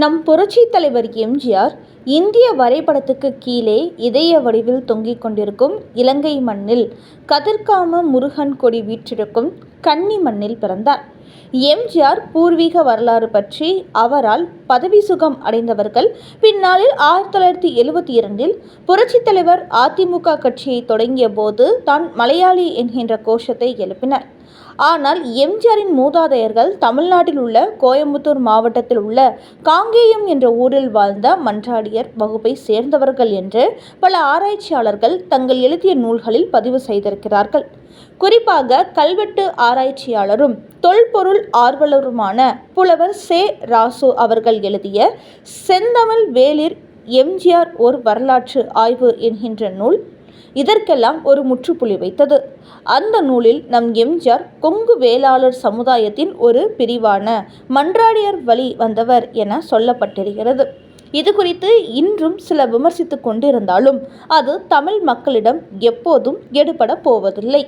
நம் புரட்சி தலைவர் எம்ஜிஆர் இந்திய வரைபடத்துக்கு கீழே இதய வடிவில் தொங்கிக் கொண்டிருக்கும் இலங்கை மண்ணில் கதிர்காம முருகன் கொடி வீற்றிருக்கும் கன்னி மண்ணில் பிறந்தார். எம்ஜிஆர் பூர்வீக வரலாறு பற்றி அவரால் பதவி சுகம் அடைந்தவர்கள் பின்னாளில் ஆயிரத்தி தொள்ளாயிரத்தி எழுபத்தி இரண்டில் புரட்சித் தலைவர் அதிமுக கட்சியை தொடங்கிய போது தான் மலையாளி என்கின்ற கோஷத்தை எழுப்பினர். ஆனால் எம்ஜிஆரின் மூதாதையர்கள் தமிழ்நாட்டில் உள்ள கோயம்புத்தூர் மாவட்டத்தில் உள்ள காங்கேயம் என்ற ஊரில் வாழ்ந்த மன்றாடியர் வகுப்பை சேர்ந்தவர்கள் என்று பல ஆராய்ச்சியாளர்கள் தங்கள் எழுதிய நூல்களில் பதிவு செய்திருக்கிறார்கள். குறிப்பாக கல்வெட்டு ஆராய்ச்சியாளரும் தொல்பொருள் ஆர்வலருமான புலவர் சே. ராசு அவர்கள் எழுதிய செந்தமிழ் வேளிர் எம்ஜிஆர் ஒரு வரலாற்று ஆய்வு என்கின்ற நூல் இதற்கெல்லாம் ஒரு முற்றுப்புள்ளி வைத்தது. அந்த நூலில் நம் எம்ஜிஆர் கொங்கு வேளாளர் சமுதாயத்தின் ஒரு பிரிவான மன்றாடியர் வழி வந்தவர் என சொல்லப்பட்டிருக்கிறது. இது குறித்து இன்றும் சில விமர்சித்து கொண்டிருந்தாலும் அது தமிழ் மக்களிடம் எப்போதும் எடுபட போவதில்லை.